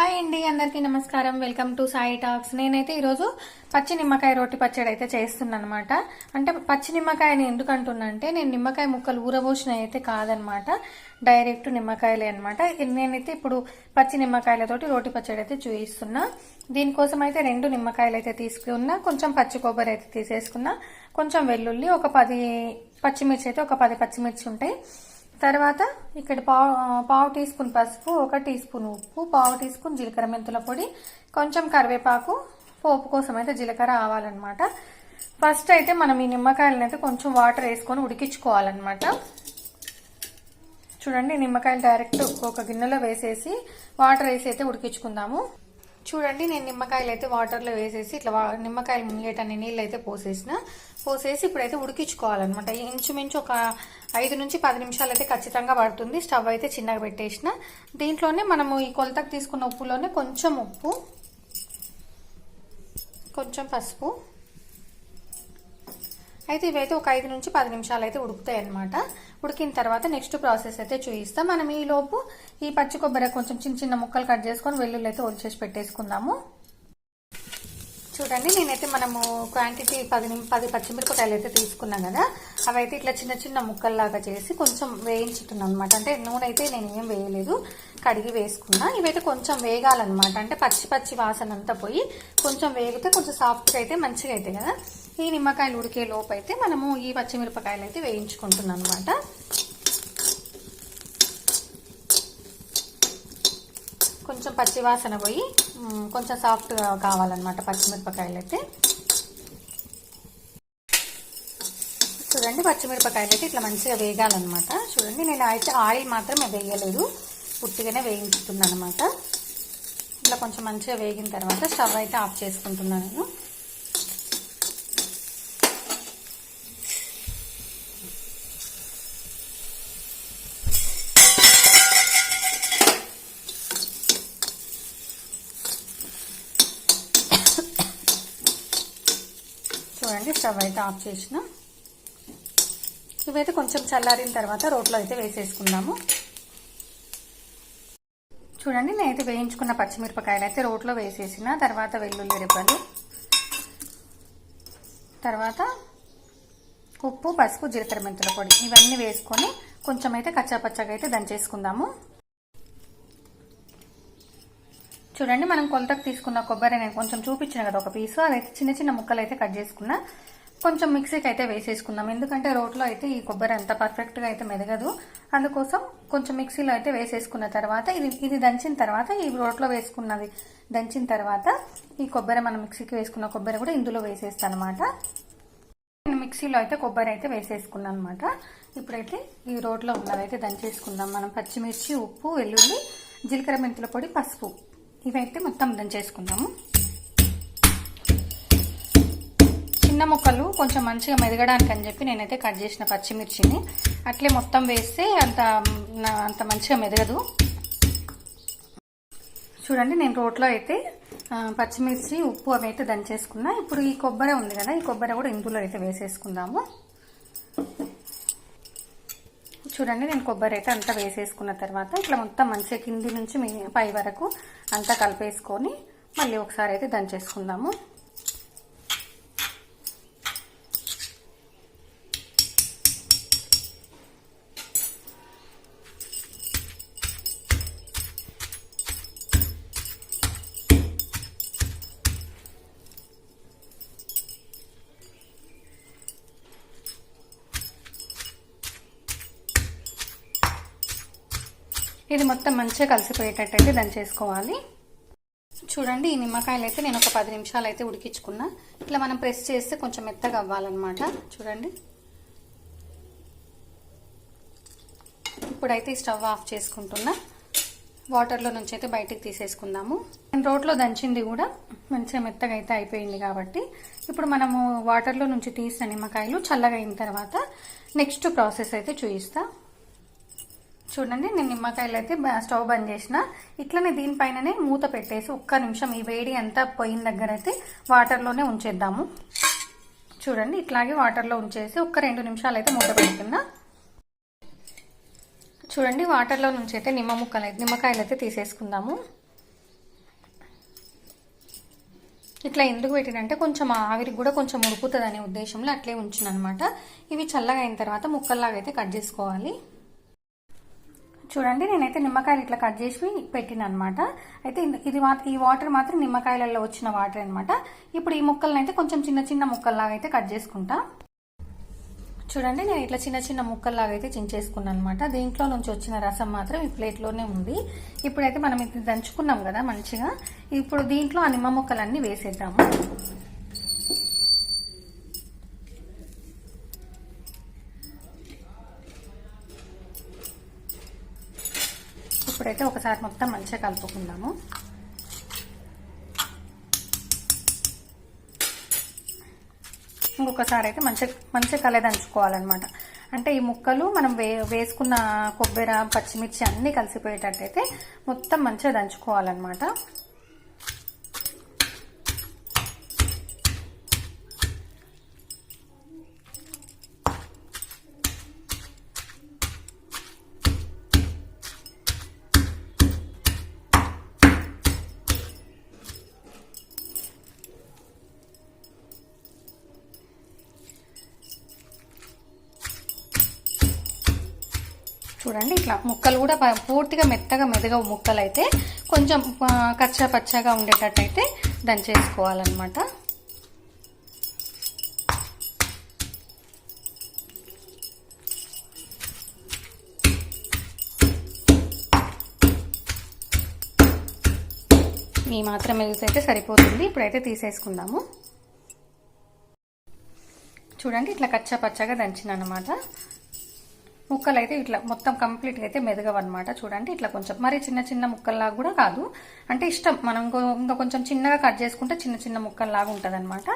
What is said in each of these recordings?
Hi అండి అందరికీ నమస్కారం. Welcome to Sai talks. నేనైతే ఈరోజు పచ్చి నిమ్మకాయ రోటి పచ్చడి అయితే చేస్తున్నాను అనమాట అంటే పచ్చి నిమ్మకాయని ఎందుకు అంటున్నా అంటే నేను నిమ్మకాయ ముక్కలు ఊరబోసిన అయితే కాదనమాట. డైరెక్ట్ నిమ్మకాయలే అనమాట నేనైతే ఇప్పుడు పచ్చి నిమ్మకాయలతోటి రోటి పచ్చడి అయితే చూపిస్తున్నా దీనికోసం అయితే రెండు నిమ్మకాయలు అయితే తీసుకున్నా. కొంచెం పచ్చి కొబ్బరి అయితే తీసేసుకున్నా. కొంచెం వెల్లుల్లి ఒక పది పచ్చిమిర్చి అయితే ఒక పది పచ్చిమిర్చి ఉంటాయి. తర్వాత ఇక్కడ పావు పావు టీ స్పూన్ పసుపు ఒక టీ స్పూన్ ఉప్పు పావు టీ స్పూన్ జీలకర్ర మెంతుల పొడి కొంచెం కరివేపాకు పోపు కోసం అయితే జీలకర్ర ఆవాలన్నమాట. ఫస్ట్ అయితే మనం ఈ నిమ్మకాయలను అయితే కొంచెం వాటర్ వేసుకొని ఉడికించుకోవాలన్నమాట. చూడండి నిమ్మకాయలు డైరెక్ట్ ఒక గిన్నెలో వేసేసి వాటర్ వేసి అయితే ఉడికించుకుందాము. చూడండి నేను నిమ్మకాయలు అయితే వాటర్లో వేసేసి ఇట్లా వా- నిమ్మకాయలు మునిగేటన్ని నీళ్ళు అయితే పోసేసిన. పోసేసి ఇప్పుడైతే ఉడికించుకోవాలన్నమాట. ఇంచుమించు ఒక ఐదు నుంచి పది నిమిషాలు అయితే ఖచ్చితంగా పడుతుంది. స్టవ్ అయితే చిన్నగా పెట్టేసిన. దీంట్లోనే మనము ఈ కొలతకు తీసుకున్న ఉప్పులోనే కొంచెం ఉప్పు కొంచెం పసుపు అయితే ఇవైతే ఒక ఐదు నుంచి పది నిమిషాలు అయితే ఉడుకుతాయి అనమాట ఉడికిన తర్వాత నెక్స్ట్ ప్రాసెస్ అయితే చూపిస్తాం మనం ఈ లోపు ఈ పచ్చి కొబ్బరి కొంచెం చిన్న చిన్న ముక్కలు కట్ చేసుకొని వెల్లుల్లి అయితే ఒలిచేసి పెట్టేసుకుందాము. చూడండి నేనైతే మనము క్వాంటిటీ పది నిమి- పది పచ్చిమిరపకాయలు అయితే తీసుకున్నాం కదా. అవైతే ఇట్లా చిన్న చిన్న ముక్కల్లాగా చేసి కొంచెం వేయించుతున్నాను అనమాట అంటే నూనె అయితే నేను ఏం వేయలేదు కడిగి వేసుకున్నా. ఇవైతే కొంచెం వేగాలన్నమాట. అంటే పచ్చి పచ్చి వాసన అంతా పోయి కొంచెం వేగితే కొంచెం సాఫ్ట్గా అయితే మంచిగా అవుతాయి కదా. ఈ నిమ్మకాయలు ఉడికే లోపు అయితే మనము ఈ పచ్చిమిరపకాయలు అయితే వేయించుకుంటున్నాం అనమాట కొంచెం పచ్చివాసన పోయి కొంచెం సాఫ్ట్గా కావాలన్నమాట పచ్చిమిరపకాయలు అయితే. చూడండి పచ్చిమిరపకాయలు అయితే ఇట్లా మంచిగా వేగాలన్నమాట. చూడండి నేను అయితే ఆయిల్ మాత్రం వేయలేదు. పుట్టిగానే వేయించుతున్నాను అనమాట ఇట్లా కొంచెం మంచిగా వేగిన తర్వాత స్టవ్ అయితే ఆఫ్ చేసుకుంటున్నాను నేను. చూడండి స్టవ్ అయితే ఆఫ్ చేసిన. ఇవైతే కొంచెం చల్లారిన తర్వాత రోట్లో అయితే వేసేసుకుందాము. చూడండి నేనైతే వేయించుకున్న పచ్చిమిరపకాయలు అయితే రోట్లో వేసేసిన. తర్వాత వెల్లుల్లి రెబ్బలు. తర్వాత ఉప్పు పసుపు జీలకర్ర మెంతుల పొడి ఇవన్నీ వేసుకొని కొంచెం అయితే కచ్చాపచ్చగా అయితే దంచేసుకుందాము. చూడండి మనం కొలతకు తీసుకున్న కొబ్బరి నేను కొంచెం చూపించిన కదా ఒక పీసు అదైతే చిన్న చిన్న ముక్కలు అయితే కట్ చేసుకున్నా. కొంచెం మిక్సీకి అయితే వేసేసుకుందాం. ఎందుకంటే రోట్లో అయితే ఈ కొబ్బరి అంత పర్ఫెక్ట్గా అయితే మెదగదు. అందుకోసం కొంచెం మిక్సీలో అయితే వేసేసుకున్న తర్వాత ఇది ఇది దంచిన తర్వాత ఈ రోట్లో వేసుకున్నది దంచిన తర్వాత ఈ కొబ్బరి మనం మిక్సీకి వేసుకున్న కొబ్బరి కూడా ఇందులో వేసేస్తాను అనమాట నేను మిక్సీలో అయితే కొబ్బరి అయితే వేసేసుకున్నాను అనమాట ఇప్పుడైతే ఈ రోట్లో ఉన్నదైతే దంచేసుకుందాం. మనం పచ్చిమిర్చి ఉప్పు వెల్లుల్లి జీలకర్ర మెంతుల పొడి పసుపు. ఇవైతే మొత్తం దంచేసుకుందాము చిన్న ముక్కలు కొంచెం మంచిగా మెదగడానికి అని చెప్పి నేనైతే కట్ చేసిన పచ్చిమిర్చిని. అట్లే మొత్తం వేస్తే అంత అంత మంచిగా మెదగదు. చూడండి నేను రోట్లో అయితే పచ్చిమిర్చి ఉప్పు అవి అయితే దంచేసుకున్నా. ఇప్పుడు ఈ కొబ్బరి ఉంది కదా ఈ కొబ్బరి కూడా ఇందులో అయితే వేసేసుకుందాము. చూడండి నేను కొబ్బరి అయితే అంతా వేసేసుకున్న తర్వాత ఇట్లా మొత్తం మంచిగా కింది నుంచి పై వరకు అంతా కలిపేసుకొని మళ్ళీ ఒకసారి అయితే దంచేసుకుందాము. ఇది మొత్తం మంచిగా కలిసిపోయేటట్టు అయితే దంచేసుకోవాలి చూడండి ఈ నిమ్మకాయలు అయితే నేను ఒక పది నిమిషాలు అయితే ఉడికించుకున్నా. ఇట్లా మనం ప్రెస్ చేస్తే కొంచెం మెత్తగా అవ్వాలన్నమాట. చూడండి. ఇప్పుడైతే స్టవ్ ఆఫ్ చేసుకుంటున్నా. వాటర్లో నుంచి అయితే బయటికి తీసేసుకుందాము. నేను రోట్లో దంచింది కూడా మంచిగా మెత్తగా అయితే అయిపోయింది కాబట్టి. ఇప్పుడు మనము వాటర్లో నుంచి తీసిన నిమ్మకాయలు చల్లగా అయిన తర్వాత నెక్స్ట్ ప్రాసెస్ అయితే చూపిస్తాను చూడండి నేను నిమ్మకాయలు అయితే బ- స్టవ్ బంద్ చేసిన. ఇట్లనే దీనిపైననే మూత పెట్టేసి ఒక్క నిమిషం ఈ వేడి అంతా పోయిన దగ్గర అయితే వాటర్లోనే ఉంచేద్దాము. చూడండి ఇట్లాగే వాటర్లో ఉంచేసి ఒక్క రెండు నిమిషాలు అయితే మూత పెట్టుకున్నా చూడండి వాటర్లో నుంచి అయితే నిమ్మ ముక్కలు అయితే నిమ్మకాయలు అయితే తీసేసుకుందాము. ఇట్లా ఎందుకు పెట్టినంటే కొంచెం ఆవిరికి కూడా కొంచెం ఉడుకుతుంది అనే ఉద్దేశంలో అట్లే ఉంచిన అనమాట ఇవి చల్లగా అయిన తర్వాత ముక్కల్లాగా అయితే కట్ చేసుకోవాలి. చూడండి నేనైతే నిమ్మకాయలు ఇట్లా కట్ చేసి పెట్టిన అనమాట అయితే ఇది- మాత్రం ఈ వాటర్ మాత్రం నిమ్మకాయలలో వచ్చిన వాటర్ అనమాట. ఇప్పుడు ఈ ముక్కలను అయితే కొంచెం చిన్న చిన్న ముక్కల్లాగా అయితే కట్ చేసుకుంటా. చూడండి నేను ఇట్లా చిన్న చిన్న ముక్కల్లాగా అయితే చించేసుకున్నాను అనమాట దీంట్లో నుంచి వచ్చిన రసం మాత్రం ఈ ప్లేట్లోనే ఉంది. ఇప్పుడైతే మనం ఇది దంచుకున్నాం కదా మంచిగా. ఇప్పుడు దీంట్లో ఆ నిమ్మ ముక్కలన్నీ వేసేద్దాము. ఇప్పుడైతే ఒకసారి మొత్తం మంచిగా కలుపుకుందాము. ఇంకొకసారి అయితే మంచిగా మంచిగా కలదంచుకోవాలన్నమాట అంటే ఈ ముక్కలు మనం వే వేసుకున్న కొబ్బరి పచ్చిమిర్చి అన్నీ కలిసిపోయేటట్టయితే మొత్తం మంచిగా దంచుకోవాలన్నమాట. చూడండి. ఇట్లా ముక్కలు కూడా పూర్తిగా మెత్తగా మెదగవు ముక్కలు అయితే కొంచెం కచ్చా పచ్చగా ఉండేటట్టు అయితే దంచేసుకోవాలన్నమాట మీ మాత్రం మెదిగితే సరిపోతుంది. ఇప్పుడైతే తీసేసుకుందాము. చూడండి ఇట్లా కచ్చా పచ్చగా దంచిన అనమాట ముక్కలు అయితే ఇట్లా మొత్తం కంప్లీట్గా అయితే మెదగవన్నమాట. చూడండి ఇట్లా కొంచెం మరి చిన్న చిన్న ముక్కల్లాగా కూడా కాదు. అంటే ఇష్టం మనం ఇంకా కొంచెం చిన్నగా కట్ చేసుకుంటే చిన్న చిన్న ముక్కల్లాగా ఉంటుంది అనమాట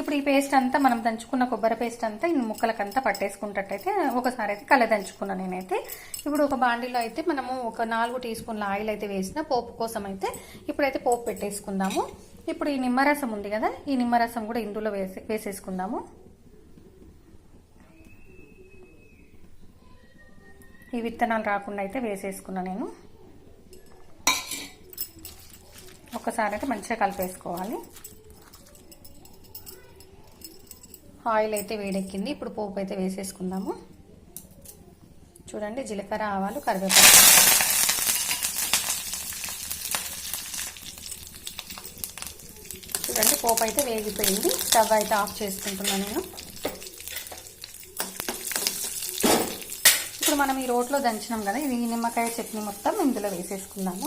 ఇప్పుడు ఈ పేస్ట్ అంతా మనం దంచుకున్న కొబ్బరి పేస్ట్ అంతా ఈ ముక్కలకంతా పట్టేసుకున్నట్టయితే ఒకసారి అయితే కళ్ళ దంచుకున్నాను నేనైతే. ఇప్పుడు ఒక బాండీలో అయితే మనము ఒక నాలుగు టీ స్పూన్ల ఆయిల్ అయితే వేసిన పోపు కోసం అయితే ఇప్పుడైతే పోపు పెట్టేసుకుందాము. ఇప్పుడు ఈ నిమ్మరసం ఉంది కదా ఈ నిమ్మరసం కూడా ఇందులో వేసే వేసేసుకుందాము. ఈ విత్తనాలు రాకుండా అయితే వేసేసుకున్నా నేను. ఒకసారి అయితే మంచిగా కలిపేసుకోవాలి. ఆయిల్ అయితే వేడెక్కింది. ఇప్పుడు పోపు అయితే వేసేసుకుందాము. చూడండి జీలకర్ర ఆవాలు కరివేపాకు. చూడండి పోపు అయితే వేగిపోయింది. స్టవ్ అయితే ఆఫ్ చేసుకుంటున్నాను నేను. ఇప్పుడు మనం ఈ రోట్లో దంచినాం కదా ఇది నిమ్మకాయ చట్నీ మొత్తం ఇందులో వేసేసుకుందాము.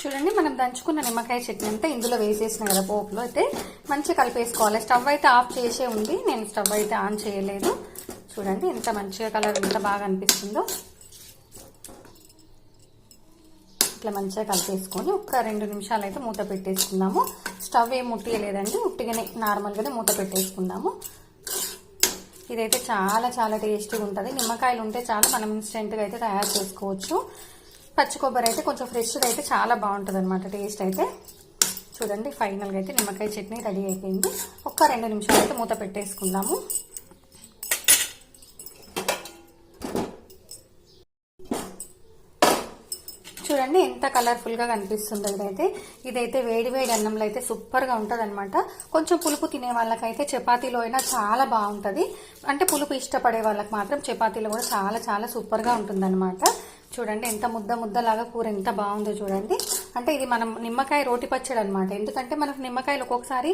చూడండి మనం దంచుకున్న నిమ్మకాయ చట్నీ అంతా ఇందులో వేసేసిన కదా పోపులో. అయితే మంచిగా కలిపేసుకోవాలి. స్టవ్ అయితే ఆఫ్ చేసే ఉంది. నేను స్టవ్ అయితే ఆన్ చేయలేదు. చూడండి ఎంత మంచిగా కలర్ ఎంత బాగా అనిపిస్తుందో. ఇట్లా మంచిగా కలిపేసుకొని ఒక రెండు నిమిషాలు అయితే మూత పెట్టేసుకుందాము. స్టవ్ ఏం ముట్టియలేదండి ఉట్టిగానే నార్మల్గానే మూత పెట్టేసుకుందాము. ఇదైతే చాలా చాలా టేస్టీగా ఉంటుంది. నిమ్మకాయలు ఉంటే చాలా మనం ఇన్స్టెంట్గా అయితే తయారు చేసుకోవచ్చు. పచ్చి కొబ్బరి అయితే కొంచెం ఫ్రెష్గా అయితే చాలా బాగుంటుంది అనమాట టేస్ట్ అయితే. చూడండి ఫైనల్గా అయితే నిమ్మకాయ చట్నీ రెడీ అయిపోయింది. ఒక్క రెండు నిమిషాలు అయితే మూత పెట్టేసుకుందాము. చూడండి ఎంత కలర్ఫుల్గా కనిపిస్తుందో ఇదైతే. ఇదైతే వేడి వేడి అన్నంలో అయితే సూపర్గా అనమాట కొంచెం పులుపు తినే వాళ్ళకైతే చపాతీలో అయినా చాలా బాగుంటది. అంటే పులుపు ఇష్టపడే వాళ్ళకి మాత్రం చపాతీలో కూడా చాలా చాలా సూపర్గా ఉంటుంది చూడండి ఎంత ముద్ద ముద్దలాగా కూర ఎంత బాగుందో చూడండి. అంటే ఇది మనం నిమ్మకాయ రోటి పచ్చడి అనమాట ఎందుకంటే మనకు నిమ్మకాయలు ఒక్కొక్కసారి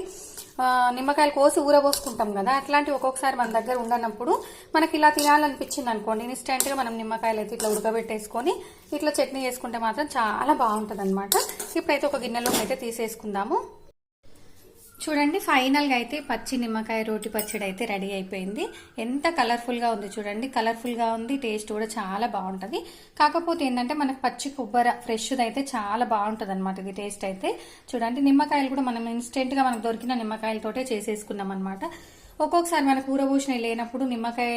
నిమ్మకాయలు కోసి ఊరబోసుకుంటాం కదా అట్లాంటివి ఒక్కొక్కసారి మన దగ్గర ఉండనప్పుడు మనకి ఇలా తినాలనిపించింది అనుకోండి. ఇన్స్టెంట్గా మనం నిమ్మకాయలు అయితే ఇట్లా ఉడకబెట్టేసుకొని ఇట్లా చట్నీ చేసుకుంటే మాత్రం చాలా బాగుంటుంది అనమాట ఇప్పుడైతే ఒక గిన్నెలోకి అయితే తీసేసుకుందాము. చూడండి ఫైనల్గా అయితే పచ్చి నిమ్మకాయ రోటి పచ్చడి అయితే రెడీ అయిపోయింది. ఎంత కలర్ఫుల్గా ఉంది చూడండి. కలర్ఫుల్గా ఉంది టేస్ట్ కూడా చాలా బాగుంటుంది. కాకపోతే ఏంటంటే మనకు పచ్చి కొబ్బరి ఫ్రెష్ది అయితే చాలా బాగుంటుంది అనమాట ఇది టేస్ట్ అయితే. చూడండి నిమ్మకాయలు కూడా మనం ఇన్స్టెంట్గా మనకు దొరికిన నిమ్మకాయలతోటే చేసేసుకున్నాం అనమాట ఒక్కొక్కసారి మనకు ఊరబోసిన లేనప్పుడు నిమ్మకాయ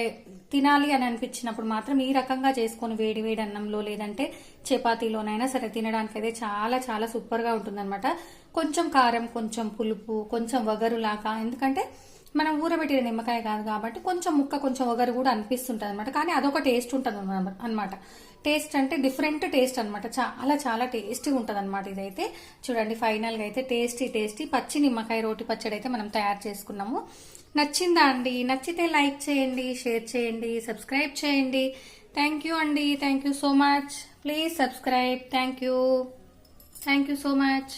తినాలి అని అనిపించినప్పుడు మాత్రం ఈ రకంగా చేసుకొని వేడి వేడి అన్నంలో లేదంటే చపాతీలోనైనా సరే తినడానికి అయితే చాలా చాలా సూపర్గా ఉంటుందన్నమాట. కొంచెం కారం కొంచెం పులుపు కొంచెం వగరు లాగా ఎందుకంటే మనం ఊరబెట్టిన నిమ్మకాయ కాదు కాబట్టి కొంచెం ముక్క కొంచెం ఒగరు కూడా అనిపిస్తుంటుంది అనమాట కానీ అదొక టేస్ట్ ఉంటుంది అనమాట టేస్ట్ అంటే డిఫరెంట్ టేస్ట్ అనమాట చాలా చాలా టేస్టీగా ఉంటుంది అనమాట ఇదైతే. చూడండి ఫైనల్గా అయితే టేస్టీ టేస్టీ పచ్చి నిమ్మకాయ రోటి పచ్చడి అయితే మనం తయారు చేసుకున్నాము. నచ్చిందా అండి? నచ్చితే లైక్ చేయండి షేర్ చేయండి సబ్స్క్రైబ్ చేయండి. థ్యాంక్ యూ అండి. Thank you so much please subscribe thank you thank you so much